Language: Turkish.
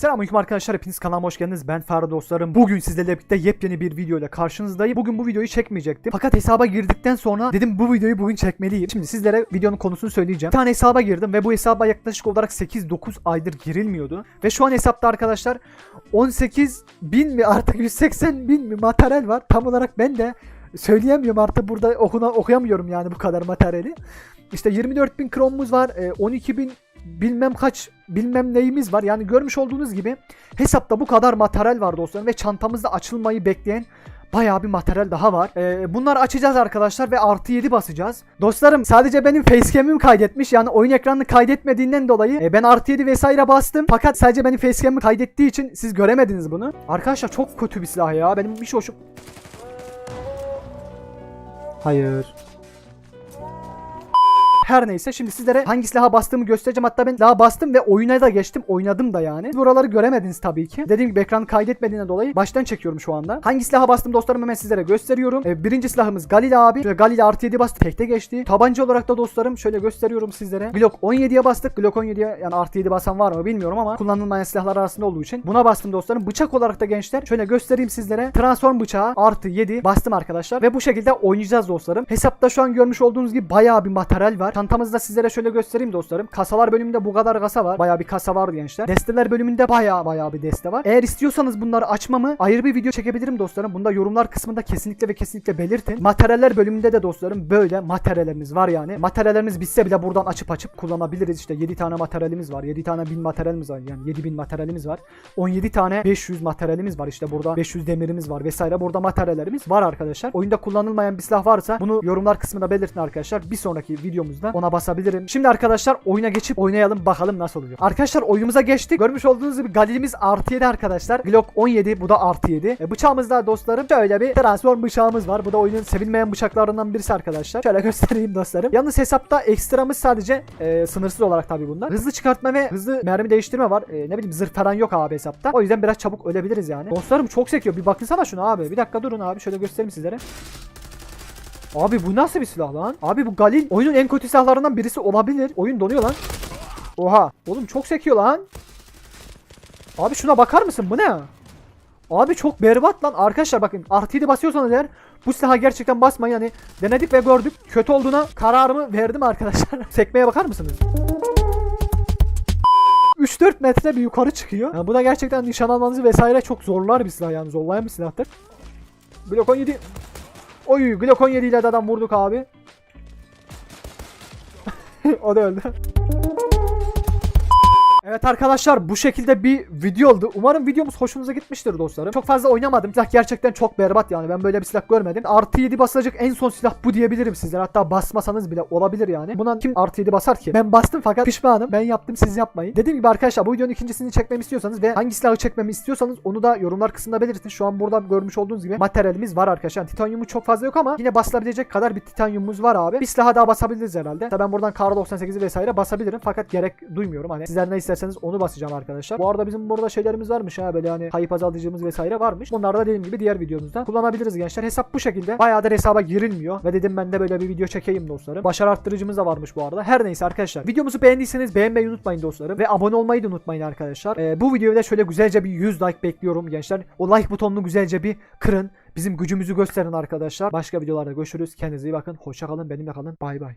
Selamünaleyküm arkadaşlar hepiniz kanalıma hoş geldiniz. Ben Ferdi dostlarım. Bugün sizlerle birlikte yepyeni bir video ile karşınızdayım. Bugün bu videoyu çekmeyecektim. Fakat hesaba girdikten sonra dedim bu videoyu bugün çekmeliyim. Şimdi sizlere videonun konusunu söyleyeceğim. Bir tane hesaba girdim ve bu hesaba yaklaşık olarak 8-9 aydır girilmiyordu. Ve şu an hesapta arkadaşlar 18 bin mi artık 180 bin mi materyal var. Tam olarak ben de söyleyemiyorum artık burada okuna, okuyamıyorum yani bu kadar materyali. İşte 24 bin kromumuz var. e, 12 bin bilmem kaç bilmem neyimiz var. Yani görmüş olduğunuz gibi hesapta bu kadar materyal var dostlarım ve çantamızda açılmayı bekleyen bayağı bir materyal daha var. Ee, bunları açacağız arkadaşlar ve artı 7 basacağız. Dostlarım sadece benim facecam'im kaydetmiş. Yani oyun ekranını kaydetmediğinden dolayı e, ben artı 7 vesaire bastım. Fakat sadece benim facecam'imi kaydettiği için siz göremediniz bunu. Arkadaşlar çok kötü bir silah ya. Benim hiç hoşum... Hayır. Her neyse şimdi sizlere hangi silaha bastığımı göstereceğim. Hatta ben silaha bastım ve oyuna da geçtim. Oynadım da yani. Buraları göremediniz tabii ki. Dediğim gibi ekranı kaydetmediğine dolayı baştan çekiyorum şu anda. Hangi silaha bastım dostlarım hemen sizlere gösteriyorum. Ee, birinci silahımız Galil abi. Şöyle Galil artı 7 bastı. Tekte geçti. Tabanca olarak da dostlarım şöyle gösteriyorum sizlere. Glock 17'ye bastık. Glock 17'ye yani artı 7 basan var mı bilmiyorum ama kullanılmayan silahlar arasında olduğu için buna bastım dostlarım. Bıçak olarak da gençler şöyle göstereyim sizlere. Transform bıçağı artı 7 bastım arkadaşlar. Ve bu şekilde oynayacağız dostlarım. Hesapta şu an görmüş olduğunuz gibi bayağı bir materyal var. Çantamızda sizlere şöyle göstereyim dostlarım. Kasalar bölümünde bu kadar kasa var. Bayağı bir kasa var gençler. Desteler bölümünde bayağı bayağı bir deste var. Eğer istiyorsanız bunları açmamı ayrı bir video çekebilirim dostlarım. Bunda yorumlar kısmında kesinlikle ve kesinlikle belirtin. Materyaller bölümünde de dostlarım böyle materyallerimiz var yani. Materyallerimiz bitse bile buradan açıp açıp kullanabiliriz. İşte 7 tane materyalimiz var. 7 tane 1000 materyalimiz var. Yani 7000 materyalimiz var. 17 tane 500 materyalimiz var. İşte burada 500 demirimiz var vesaire. Burada materyallerimiz var arkadaşlar. Oyunda kullanılmayan bir silah varsa bunu yorumlar kısmında belirtin arkadaşlar. Bir sonraki videomuzda ona basabilirim. Şimdi arkadaşlar oyuna geçip oynayalım bakalım nasıl olacak. Arkadaşlar oyunumuza geçtik. Görmüş olduğunuz gibi Galil'imiz artı 7 arkadaşlar. Glock 17 bu da artı 7. E, bıçağımızda dostlarım şöyle bir transform bıçağımız var. Bu da oyunun sevilmeyen bıçaklarından birisi arkadaşlar. Şöyle göstereyim dostlarım. Yalnız hesapta ekstramız sadece e, sınırsız olarak tabii bunlar. Hızlı çıkartma ve hızlı mermi değiştirme var. E, ne bileyim zırh falan yok abi hesapta. O yüzden biraz çabuk ölebiliriz yani. Dostlarım çok sekiyor. Bir bakınsana şuna abi. Bir dakika durun abi. Şöyle göstereyim sizlere. Abi bu nasıl bir silah lan? Abi bu Galil oyunun en kötü silahlarından birisi olabilir. Oyun donuyor lan. Oha. Oğlum çok sekiyor lan. Abi şuna bakar mısın? Bu ne? Abi çok berbat lan. Arkadaşlar bakın artı 7 basıyorsanız eğer bu silaha gerçekten basmayın. Yani denedik ve gördük. Kötü olduğuna kararımı verdim arkadaşlar. Sekmeye bakar mısınız? 3-4 metre bir yukarı çıkıyor. Yani bu da gerçekten nişan almanızı vesaire çok zorlar bir silah yani zorlayan bir silahtır. Glock 17 Oy Glock 17 ile adam vurduk abi. o da öldü. Evet arkadaşlar bu şekilde bir video oldu. Umarım videomuz hoşunuza gitmiştir dostlarım. Çok fazla oynamadım. Silah gerçekten çok berbat yani. Ben böyle bir silah görmedim. Artı 7 basılacak en son silah bu diyebilirim sizlere. Hatta basmasanız bile olabilir yani. Buna kim artı 7 basar ki? Ben bastım fakat pişmanım. Ben yaptım siz yapmayın. Dediğim gibi arkadaşlar bu videonun ikincisini çekmemi istiyorsanız ve hangi silahı çekmemi istiyorsanız onu da yorumlar kısmında belirtin. Şu an burada görmüş olduğunuz gibi materyalimiz var arkadaşlar. Titanyumu çok fazla yok ama yine basılabilecek kadar bir titanyumumuz var abi. Bir silaha daha basabiliriz herhalde. Tabii ben buradan Kar 98'i vesaire basabilirim fakat gerek duymuyorum. Hani sizler ne isterseniz onu basacağım arkadaşlar. Bu arada bizim burada şeylerimiz varmış ha böyle hani kayıp azaltıcımız vesaire varmış. Bunlar da dediğim gibi diğer videomuzda kullanabiliriz gençler. Hesap bu şekilde. Bayağıdır hesaba girilmiyor ve dedim ben de böyle bir video çekeyim dostlarım. Başarı arttırıcımız da varmış bu arada. Her neyse arkadaşlar. Videomuzu beğendiyseniz beğenmeyi unutmayın dostlarım ve abone olmayı da unutmayın arkadaşlar. Ee, bu videoda şöyle güzelce bir 100 like bekliyorum gençler. O like butonunu güzelce bir kırın. Bizim gücümüzü gösterin arkadaşlar. Başka videolarda görüşürüz. Kendinize iyi bakın. Hoşça kalın. Benimle kalın. Bay bay.